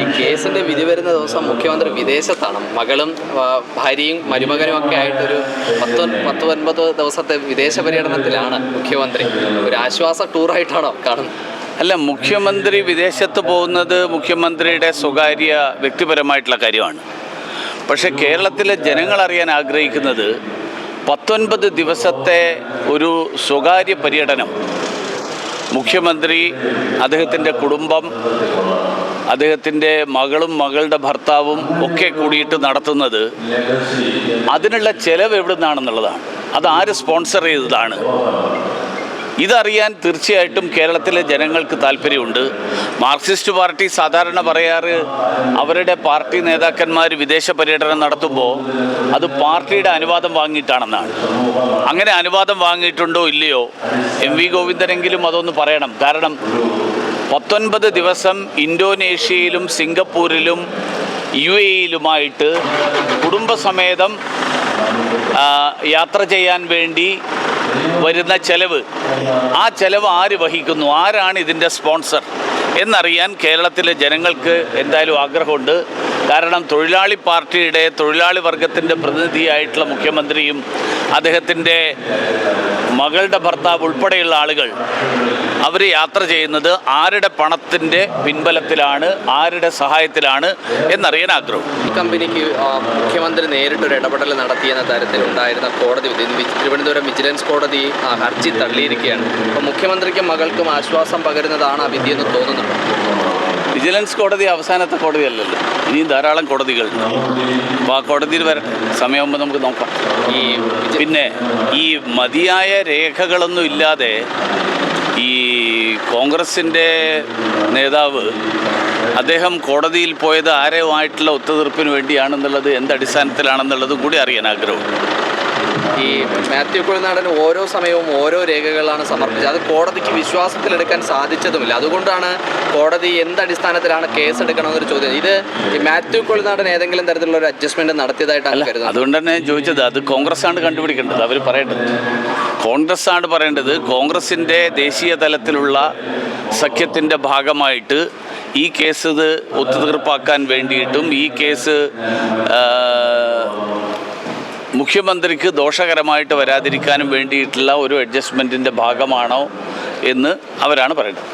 ഈ കേസിന്റെ വിധി വരുന്ന ദിവസം മുഖ്യമന്ത്രി വിദേശത്താണ്. മകളും ഭാര്യയും മരുമകനും ഒക്കെ ആയിട്ടൊരു പത്ത് പത്ത് ഒൻപത് ദിവസത്തെ വിദേശ പര്യടനത്തിലാണ് മുഖ്യമന്ത്രി. ഒരു ആശ്വാസ ടൂറായിട്ടാണോ കാണുന്നത്? അല്ല മുഖ്യമന്ത്രി വിദേശത്ത് പോകുന്നത് മുഖ്യമന്ത്രിയുടെ സ്വകാര്യ വ്യക്തിപരമായിട്ടുള്ള കാര്യമാണ്. പക്ഷേ കേരളത്തിലെ ജനങ്ങൾ അറിയാൻ ആഗ്രഹിക്കുന്നത് പത്തൊൻപത് ദിവസത്തെ ഒരു സ്വകാര്യ പര്യടനം മുഖ്യമന്ത്രി അദ്ദേഹത്തിന്റെ കുടുംബം അദ്ദേഹത്തിന്റെ മകളും മകളുടെ ഭർത്താവും ഒക്കെ കൂടിയിട്ട് നടത്തുന്നത് അതിനുള്ള ചെലവ് എവിടെ നിന്നാണെന്നുള്ളതാണ് അത് ആര് സ്പോൺസർ ചെയ്തതാണ്. ഇതറിയാൻ തീർച്ചയായിട്ടും കേരളത്തിലെ ജനങ്ങൾക്ക് താല്പര്യമുണ്ട്. മാർക്സിസ്റ്റ് പാർട്ടി സാധാരണ പറയാറ് അവരുടെ പാർട്ടി നേതാക്കന്മാർ വിദേശ പര്യടനം നടത്തുമ്പോൾ അത് പാർട്ടിയുടെ അനുവാദം വാങ്ങിയിട്ടാണെന്നാണ്. അങ്ങനെ അനുവാദം വാങ്ങിയിട്ടുണ്ടോ ഇല്ലയോ? എം വി ഗോവിന്ദനെങ്കിലും അതൊന്ന് പറയണം. കാരണം പത്തൊൻപത് ദിവസം ഇന്തോനേഷ്യയിലും സിംഗപ്പൂരിലും യു എയിലുമായിട്ട് കുടുംബസമേതം യാത്ര ചെയ്യാൻ വേണ്ടി വരുന്ന ചെലവ്. ആ ചെലവ് ആര് വഹിക്കുന്നു? ആരാണ് ഇതിന്റെ സ്പോൺസർ? എന്നറിയാൻ കേരളത്തിലെ ജനങ്ങൾക്ക് എന്തായാലും ആഗ്രഹമുണ്ട്. കാരണം തൊഴിലാളി പാർട്ടിയുടെ തൊഴിലാളി വർഗത്തിന്റെ പ്രതിനിധിയായിട്ടുള്ള മുഖ്യമന്ത്രിയും അദ്ദേഹത്തിന്റെ മകളുടെ ഭർത്താവ് ഉൾപ്പെടെയുള്ള ആളുകൾ അവർ യാത്ര ചെയ്യുന്നത് ആരുടെ പണത്തിന്റെ പിൻബലത്തിലാണ് ആരുടെ സഹായത്തിലാണ് എന്നറിയാൻ ആഗ്രഹം. ഈ കമ്പനിക്ക് മുഖ്യമന്ത്രി നേരിട്ടൊരു ഇടപെടൽ നടത്തിയെന്ന തരത്തിലുണ്ടായിരുന്ന കോടതി തിരുവനന്തപുരം വിജിലൻസ് കോടതി ഹർജി തള്ളിയിരിക്കുകയാണ്. അപ്പോൾ മുഖ്യമന്ത്രിക്കും മകൾക്കും ആശ്വാസം പകരുന്നതാണ് ആ വിധിയെന്ന് തോന്നുന്നുണ്ട്? വിജിലൻസ് കോടതി അവസാനത്തെ കോടതിയല്ലല്ലോ. ഇനിയും ധാരാളം കോടതികൾ. അപ്പോൾ ആ കോടതിയിൽ വരട്ടെ. സമയമാകുമ്പോൾ നമുക്ക് നോക്കാം. ഈ പിന്നെ ഈ മതിയായ രേഖകളൊന്നും ഇല്ലാതെ ഈ കോൺഗ്രസിന്റെ നേതാവ് അദ്ദേഹം കോടതിയിൽ പോയത് ആരുമായിട്ടുള്ള ഒത്തുതീർപ്പിന് വേണ്ടിയാണെന്നുള്ളത് എന്തടിസ്ഥാനത്തിലാണെന്നുള്ളതും കൂടി അറിയാൻ ആഗ്രഹമുണ്ട്. ഈ മാത്യു കുഴനാടൻ ഓരോ സമയവും ഓരോ രേഖകളാണ് സമർപ്പിച്ചത്. അത് കോടതിക്ക് വിശ്വാസത്തിലെടുക്കാൻ സാധിച്ചതുമില്ല. അതുകൊണ്ടാണ് കോടതി എന്തടിസ്ഥാനത്തിലാണ് കേസ് എടുക്കണമെന്നൊരു ചോദ്യം. ഇത് ഈ മാത്യു കുഴനാടൻ ഏതെങ്കിലും തരത്തിലുള്ള ഒരു അഡ്ജസ്റ്റ്മെന്റ് നടത്തിയതായിട്ടാണ് കരുതുന്നത്. അതുകൊണ്ട് തന്നെ ചോദിച്ചത് അത് കോൺഗ്രസ് ആണ് കണ്ടുപിടിക്കേണ്ടത്. അവർ പറയേണ്ടത് കോൺഗ്രസ് ആണ് പറയേണ്ടത് കോൺഗ്രസിന്റെ ദേശീയ തലത്തിലുള്ള സഖ്യത്തിന്റെ ഭാഗമായിട്ട് ഈ കേസ് ഇത് ഒത്തുതീർപ്പാക്കാൻ വേണ്ടിയിട്ടും ഈ കേസ് മുഖ്യമന്ത്രിക്ക് ദോഷകരമായിട്ട് വരാതിരിക്കാനും വേണ്ടിയിട്ടുള്ള ഒരു അഡ്ജസ്റ്റ്മെന്റിന്റെ ഭാഗമാണോ എന്ന് അവരാണ് പറയുന്നത്.